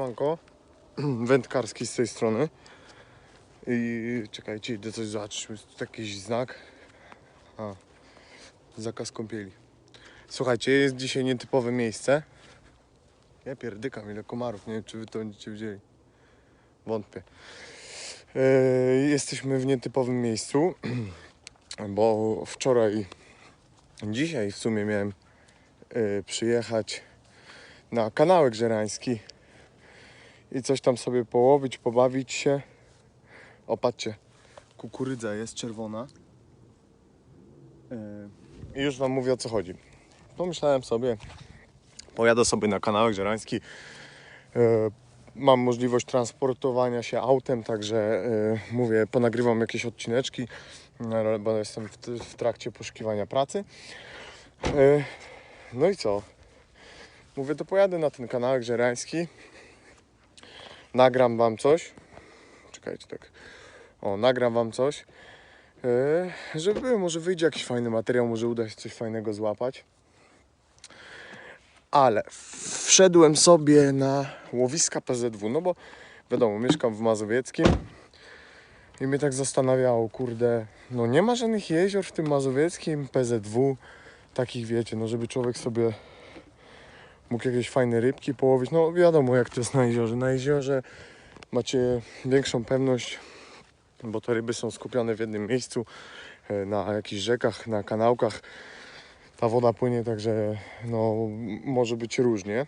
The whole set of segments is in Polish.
Siemanko, wędkarski z tej strony. I czekajcie, idę coś zobaczyć, jest tu jakiś znak. A, zakaz kąpieli. Słuchajcie, jest dzisiaj nietypowe miejsce. Ja pierdykam, ile komarów, nie wiem czy wy to będziecie widzieli. Wątpię. E, jesteśmy w nietypowym miejscu, bo wczoraj, dzisiaj w sumie miałem e, przyjechać na kanałek żerański i coś tam sobie połowić, pobawić się. O, patrzcie, kukurydza jest czerwona. Yy, I już Wam mówię o co chodzi. Pomyślałem sobie, pojadę sobie na kanałek żerański. Yy, Mam możliwość transportowania się autem, także yy, mówię, ponagrywam jakieś odcineczki, yy, bo jestem w, trakcie poszukiwania pracy. No i co? Mówię, to pojadę na ten kanałek żerański. Nagram wam coś. Czekajcie tak. O, nagram wam coś. Yy, żeby może wyjdzie jakiś fajny materiał, może uda się coś fajnego złapać. Ale wszedłem sobie na łowiska PZW, no bo wiadomo, mieszkam w Mazowieckim i mnie tak zastanawiało, kurde, no nie ma żadnych jezior w tym Mazowieckim PZW, takich wiecie, no żeby człowiek sobie mógł jakieś fajne rybki połowić. No wiadomo jak to jest na jeziorze. Na jeziorze macie większą pewność, bo te ryby są skupione w jednym miejscu, e, na jakichś rzekach, na kanałkach. Ta woda płynie, także no, może być różnie.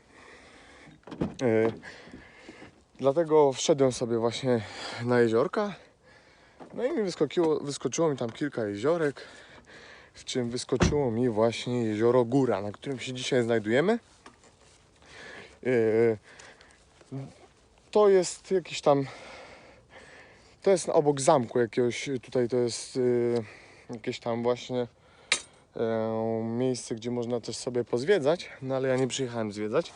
E, Dlatego wszedłem sobie właśnie na jeziorka. No i mi wyskoczyło, wyskoczyło mi tam kilka jeziorek, w czym wyskoczyło mi właśnie jezioro Góra, na którym się dzisiaj znajdujemy. Yy, To jest jakiś tam. To jest obok zamku jakiegoś. Tutaj to jest yy, jakieś tam właśnie yy, miejsce, gdzie można też sobie pozwiedzać. No ale ja nie przyjechałem zwiedzać.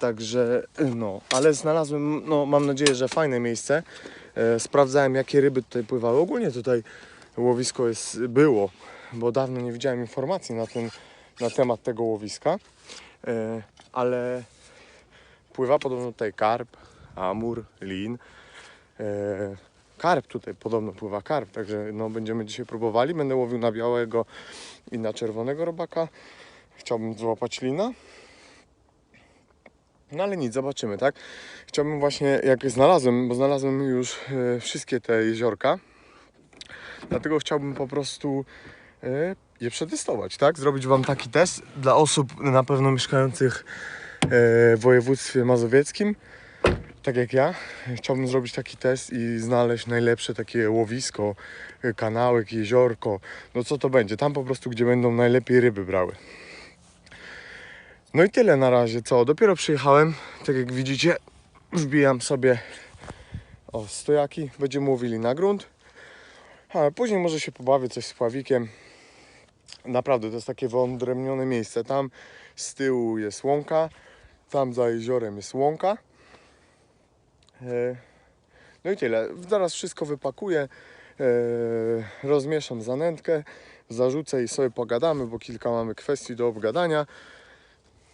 Także no, ale znalazłem, no mam nadzieję, że fajne miejsce. Sprawdzałem jakie ryby tutaj pływały. Ogólnie tutaj łowisko jest, było, bo dawno nie widziałem informacji na, ten, na temat tego łowiska. E, ale pływa podobno tutaj karp, amur, lin. E, karp tutaj podobno pływa karp, także no, będziemy dzisiaj próbowali. Będę łowił na białego i na czerwonego robaka. Chciałbym złapać lina. No ale nic, zobaczymy, tak? Chciałbym właśnie, jak znalazłem, bo znalazłem już e, wszystkie te jeziorka, dlatego chciałbym po prostu je przetestować, tak? Zrobić Wam taki test dla osób na pewno mieszkających e, w województwie mazowieckim, tak jak ja. Chciałbym zrobić taki test i znaleźć najlepsze takie łowisko, e, kanałek, jeziorko. No co to będzie? Tam po prostu, gdzie będą najlepiej ryby brały. No i tyle na razie, co? Dopiero przyjechałem, tak jak widzicie, wbijam sobie o stojaki, będziemy łowili na grunt. A później może się pobawię coś z pławikiem. Naprawdę, to jest takie wyodrębnione miejsce. Tam z tyłu jest łąka, tam za jeziorem jest łąka. E, No i tyle. Zaraz wszystko wypakuję, e, rozmieszam zanętkę, zarzucę i sobie pogadamy, bo kilka mamy kwestii do obgadania.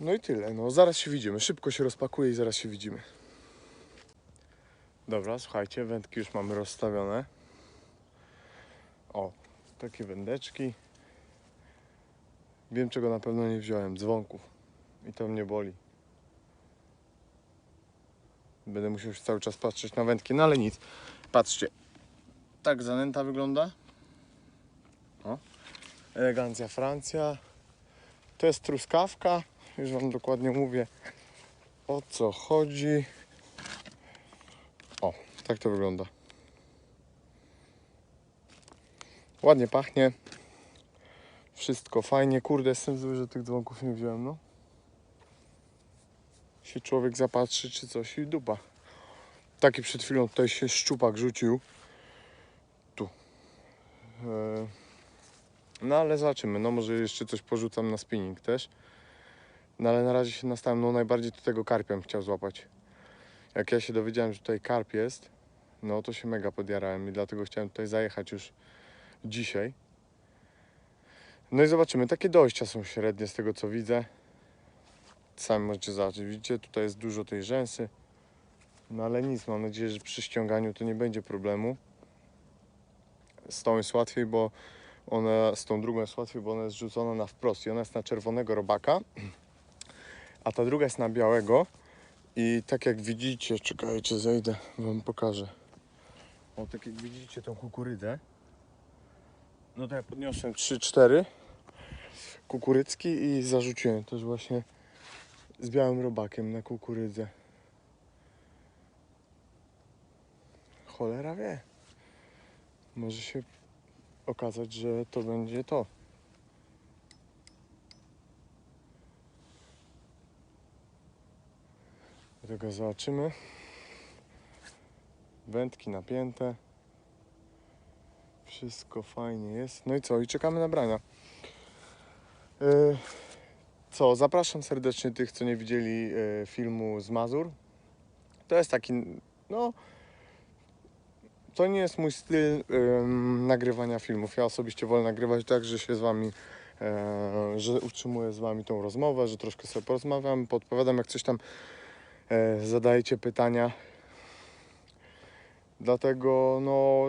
No i tyle. No, zaraz się widzimy. Szybko się rozpakuję i zaraz się widzimy. Dobra, słuchajcie, wędki już mamy rozstawione. O, takie wędeczki. Wiem, czego na pewno nie wziąłem. Dzwonków. I to mnie boli. Będę musiał już cały czas patrzeć na wędki, no ale nic. Patrzcie. Tak zanęta wygląda. O. Elegancja Francja. To jest truskawka. Już Wam dokładnie mówię o co chodzi. O, tak to wygląda. Ładnie pachnie. Wszystko fajnie. Kurde, jestem zły, że tych dzwonków nie wziąłem, no. Się człowiek zapatrzy, czy coś i dupa. Taki przed chwilą tutaj się szczupak rzucił. Tu. E, No ale zobaczymy. No może jeszcze coś porzucam na spinning też. No ale na razie się nastawiam. No najbardziej tu tego karpia bym chciał złapać. Jak ja się dowiedziałem, że tutaj karp jest, no to się mega podjarałem i dlatego chciałem tutaj zajechać już dzisiaj. No i zobaczymy, takie dojścia są średnie z tego co widzę. sami możecie zobaczyć. Widzicie, tutaj jest dużo tej rzęsy. No ale nic, mam nadzieję, że przy ściąganiu to nie będzie problemu. Z tą jest łatwiej, bo ona, z tą drugą jest łatwiej, bo ona jest rzucona na wprost i ona jest na czerwonego robaka, a ta druga jest na białego. I tak jak widzicie, czekajcie, zejdę, wam pokażę. O, tak jak widzicie tą kukurydzę, no to ja podniosłem 3-4 kukurydzki i zarzuciłem też właśnie z białym robakiem na kukurydzę. Cholera wie. Może się okazać, że to będzie to. Tego zobaczymy. Wędki napięte. Wszystko fajnie jest. No i co? I czekamy na brania. Yy, co? Zapraszam serdecznie tych, co nie widzieli yy, filmu z Mazur. To jest taki, no, to nie jest mój styl nagrywania filmów. Ja osobiście wolę nagrywać tak, że się z wami, e, że utrzymuję z wami tą rozmowę, że troszkę sobie porozmawiam, podpowiadam, jak coś tam e, zadajecie pytania. Dlatego, no,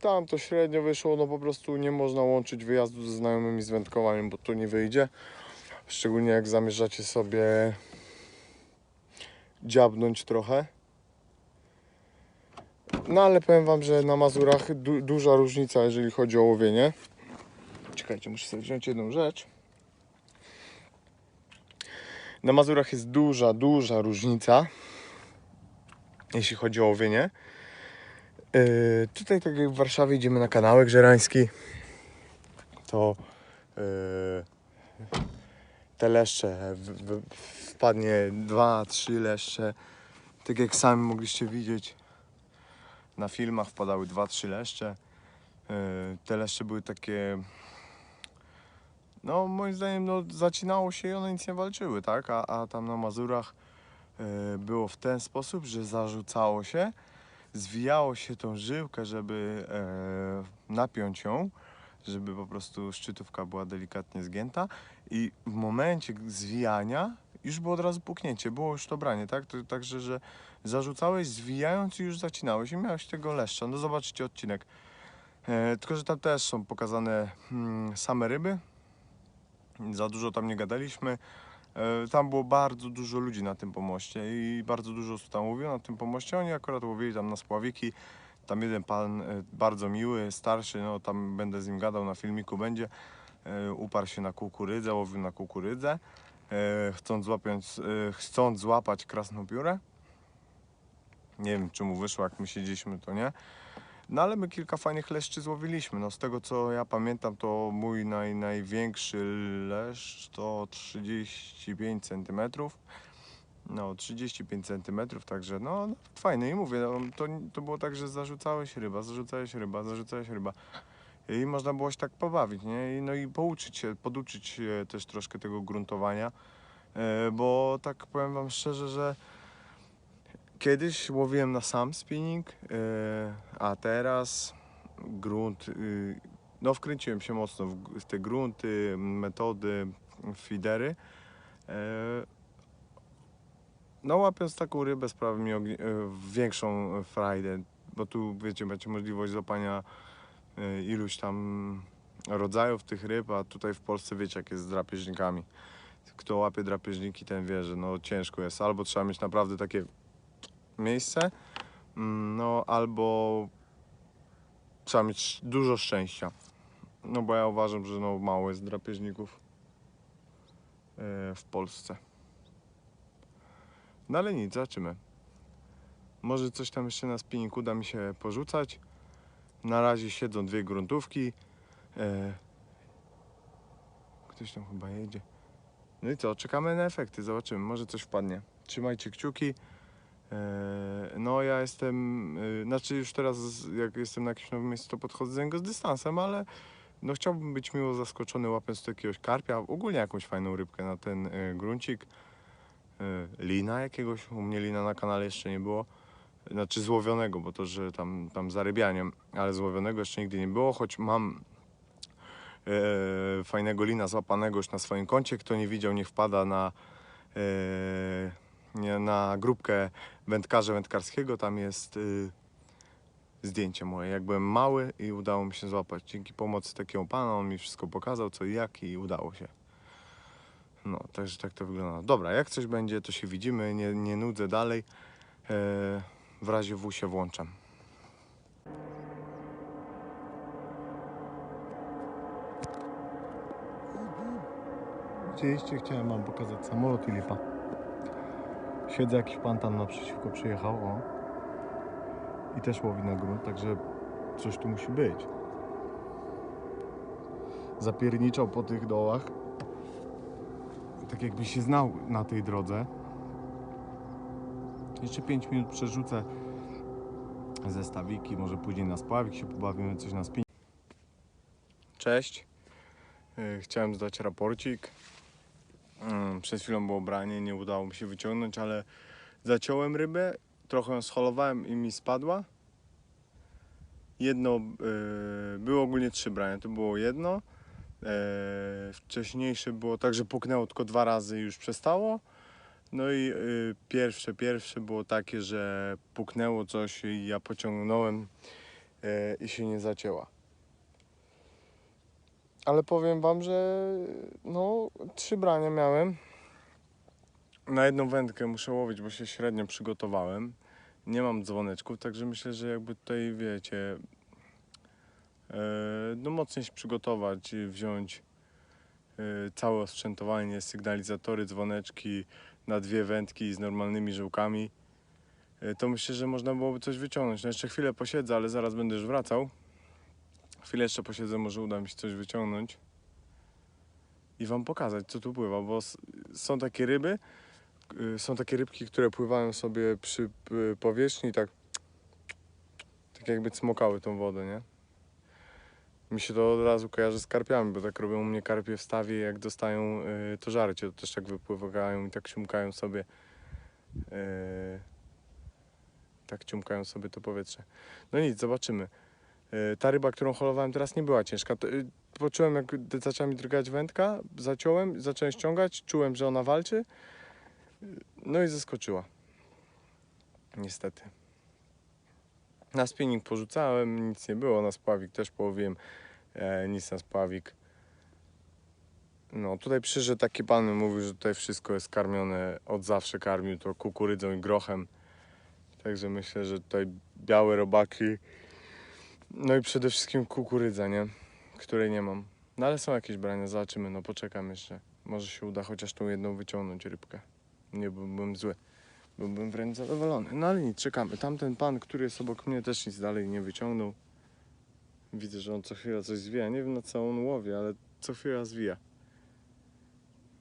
tam to średnio wyszło, no po prostu nie można łączyć wyjazdu ze znajomymi z wędkowaniem, bo to nie wyjdzie. Szczególnie jak zamierzacie sobie dziabnąć trochę. No ale powiem wam, że na Mazurach du- duża różnica, jeżeli chodzi o łowienie. Czekajcie, muszę sobie wziąć jedną rzecz. Na Mazurach jest duża, duża różnica, jeśli chodzi o łowienie. Yy, tutaj, tak jak w Warszawie, idziemy na kanałek żerański, to yy, te leszcze, w, w, wpadnie dwa, trzy leszcze, tak jak sami mogliście widzieć na filmach wpadały dwa, trzy leszcze. Yy, Te leszcze były takie. No, moim zdaniem, no, zacinało się i one nic nie walczyły, tak? A, a tam na Mazurach było w ten sposób, że zarzucało się, zwijało się tą żyłkę, żeby e, napiąć ją, żeby po prostu szczytówka była delikatnie zgięta i w momencie zwijania już było od razu puknięcie, było już to branie, tak? Także, że zarzucałeś zwijając i już zacinałeś i miałeś tego leszcza. No zobaczycie odcinek. E, tylko, że tam też są pokazane mm, same ryby. Za dużo tam nie gadaliśmy. E, tam było bardzo dużo ludzi na tym pomoście i bardzo dużo osób tam łowiło na tym pomoście. Oni akurat łowili tam na spławiki. Tam jeden pan e, bardzo miły, starszy, no tam będę z nim gadał na filmiku będzie. E, uparł się na kukurydzę, łowił na kukurydzę. Chcąc, złapiąc, chcąc złapać krasną piórę. Nie wiem, czy mu wyszło, jak my siedzieliśmy, to nie. No ale my kilka fajnych leszczy złowiliśmy. No z tego co ja pamiętam, to mój naj, największy leszcz to 35 cm. No 35 cm, także no, no fajne i mówię, no, to, to było tak, że zarzucałeś ryba, zarzucałeś ryba, zarzucałeś ryba. I można było się tak pobawić, nie? I, no i pouczyć się, poduczyć się też troszkę tego gruntowania. E, bo tak powiem wam szczerze, że Kiedyś łowiłem na sam spinning, e, a teraz grunt. y, No, wkręciłem się mocno w, te grunty, metody, fidery. E, No, łapiąc taką rybę, sprawi mi e, większą frajdę, bo tu wiecie, macie możliwość złapania iluś tam rodzajów tych ryb, a tutaj w Polsce wiecie, jak jest z drapieżnikami. Kto łapie drapieżniki, ten wie, że no ciężko jest. Albo trzeba mieć naprawdę takie miejsce, mm, no albo trzeba mieć dużo szczęścia. No bo ja uważam, że no mało jest drapieżników e, w Polsce. No ale nic, zobaczymy. Może coś tam jeszcze na spinning uda mi się porzucać. Na razie siedzą dwie gruntówki. E, ktoś tam chyba jedzie. No i co, czekamy na efekty, zobaczymy, może coś wpadnie. Trzymajcie kciuki. E, No ja jestem, e, znaczy już teraz jak jestem na jakimś nowym miejscu to podchodzę do niego z dystansem, ale no chciałbym być miło zaskoczony łapiąc tu jakiegoś karpia, ogólnie jakąś fajną rybkę na ten e, gruncik. Lina jakiegoś, u mnie lina na kanale jeszcze nie było. Znaczy złowionego, bo to, że tam, tam zarybianiem, ale złowionego jeszcze nigdy nie było, choć mam fajnego lina złapanego już na swoim koncie. Kto nie widział, niech wpada na na grupkę wędkarza wędkarskiego. Tam jest y, zdjęcie moje. Jak byłem mały i udało mi się złapać. Dzięki pomocy takiego pana on mi wszystko pokazał, co i jak i udało się. No, także tak to wygląda. Dobra, jak coś będzie, to się widzimy. Nie, nie nudzę dalej. E, w razie W się włączam. Widzieliście, chciałem wam pokazać samolot i. Siedzę, jakiś pan tam naprzeciwko przyjechał, o. I też łowi na grunt, także coś tu musi być. Zapierniczał po tych dołach. Tak jakby się znał na tej drodze. Jeszcze 5 minut przerzucę zestawiki, może później na spławik się pobawimy, coś na spin. Cześć. E, Chciałem zdać raporcik. Mm, Przed chwilą było branie, nie udało mi się wyciągnąć, ale zaciąłem rybę, trochę ją scholowałem i mi spadła. Jedno, e, było ogólnie trzy brania, to było jedno. E, wcześniejsze było tak, że puknęło tylko dwa razy i już przestało. No i y, pierwsze, pierwsze było takie, że puknęło coś i ja pociągnąłem e, i się nie zacięła. Ale powiem wam, że no trzy brania miałem. Na jedną wędkę muszę łowić, bo się średnio przygotowałem. Nie mam dzwoneczków, także myślę, że jakby tutaj wiecie, e, no mocniej się przygotować, wziąć e, całe osprzętowanie, sygnalizatory, dzwoneczki na dwie wędki z normalnymi żyłkami, e, to myślę, że można byłoby coś wyciągnąć. No jeszcze chwilę posiedzę, ale zaraz będę już wracał. Chwilę jeszcze posiedzę, może uda mi się coś wyciągnąć i wam pokazać, co tu pływa, bo są takie ryby, y, są takie rybki, które pływają sobie przy y, powierzchni, tak, tak jakby cmokały tą wodę, nie? Mi się to od razu kojarzy z karpiami, bo tak robią u mnie karpie w stawie, jak dostają y, to żarcie, to też tak wypływają i tak ciumkają sobie y, tak ciumkają sobie to powietrze. No nic, zobaczymy. Y, ta ryba, którą holowałem teraz nie była ciężka. Y, poczułem jak zaczęła mi drgać wędka, zaciąłem, zacząłem ściągać, czułem, że ona walczy. No i zaskoczyła. Niestety. Na spinning porzucałem, nic nie było, na spławik też połowiłem, e, nic na spławik. No tutaj przyszedł taki pan, mówił, że tutaj wszystko jest karmione, od zawsze karmił to kukurydzą i grochem. Także myślę, że tutaj białe robaki, no i przede wszystkim kukurydza, nie? Której nie mam. No ale są jakieś brania, zobaczymy, no poczekam jeszcze. Może się uda chociaż tą jedną wyciągnąć rybkę. Nie byłbym zły. Byłbym wręcz zadowolony. No ale nic, czekamy. Tamten pan, który jest obok mnie, też nic dalej nie wyciągnął. Widzę, że on co chwila coś zwija. Nie wiem na co on łowi, ale co chwila zwija.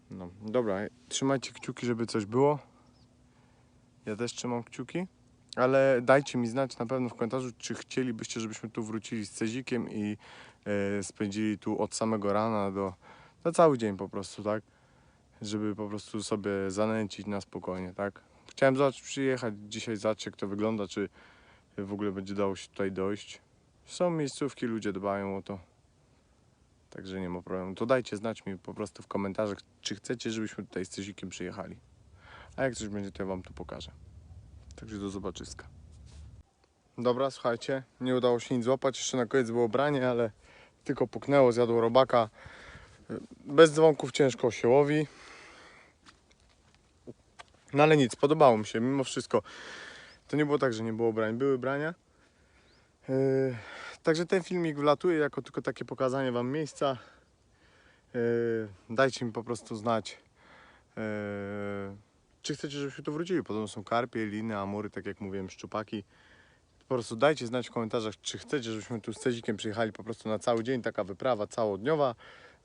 No, dobra, trzymajcie kciuki, żeby coś było. Ja też trzymam kciuki. Ale dajcie mi znać na pewno w komentarzu, czy chcielibyście, żebyśmy tu wrócili z Cezikiem i e, spędzili tu od samego rana do na cały dzień po prostu, tak? Żeby po prostu sobie zanęcić na spokojnie, tak? Chciałem zobaczyć, przyjechać dzisiaj, zobaczyć jak to wygląda, czy w ogóle będzie dało się tutaj dojść. Są miejscówki, ludzie dbają o to. Także nie ma problemu. To dajcie znać mi po prostu w komentarzach, czy chcecie, żebyśmy tutaj z Cezikiem przyjechali. A jak coś będzie, to ja wam to pokażę. Także do zobaczyska. Dobra, słuchajcie, nie udało się nic złapać. Jeszcze na koniec było branie, ale tylko puknęło, zjadło robaka. Bez dzwonków ciężko się łowi. No ale nic, podobało mi się, mimo wszystko. To nie było tak, że nie było brań, były brania. Yy, także ten filmik wlatuje jako tylko takie pokazanie Wam miejsca. Yy, dajcie mi po prostu znać, yy, czy chcecie, żebyśmy tu wrócili. Podobno są karpie, liny, amury, tak jak mówiłem, szczupaki. Po prostu dajcie znać w komentarzach, czy chcecie, żebyśmy tu z Cezikiem przyjechali po prostu na cały dzień, taka wyprawa całodniowa,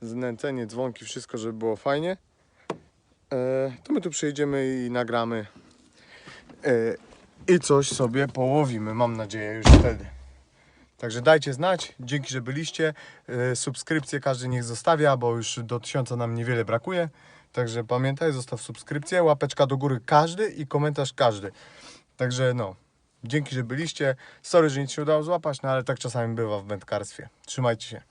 znęcenie, dzwonki, wszystko, żeby było fajnie. E, to my tu przyjedziemy i nagramy e, i coś sobie połowimy, mam nadzieję już wtedy. Także dajcie znać, dzięki, że byliście. E, subskrypcję każdy niech zostawia, bo już do tysiąca nam niewiele brakuje. Także pamiętaj, zostaw subskrypcję, łapeczka do góry każdy i komentarz każdy. Także no, dzięki, że byliście. Sorry, że nic się udało złapać, no ale tak czasami bywa w wędkarstwie. Trzymajcie się.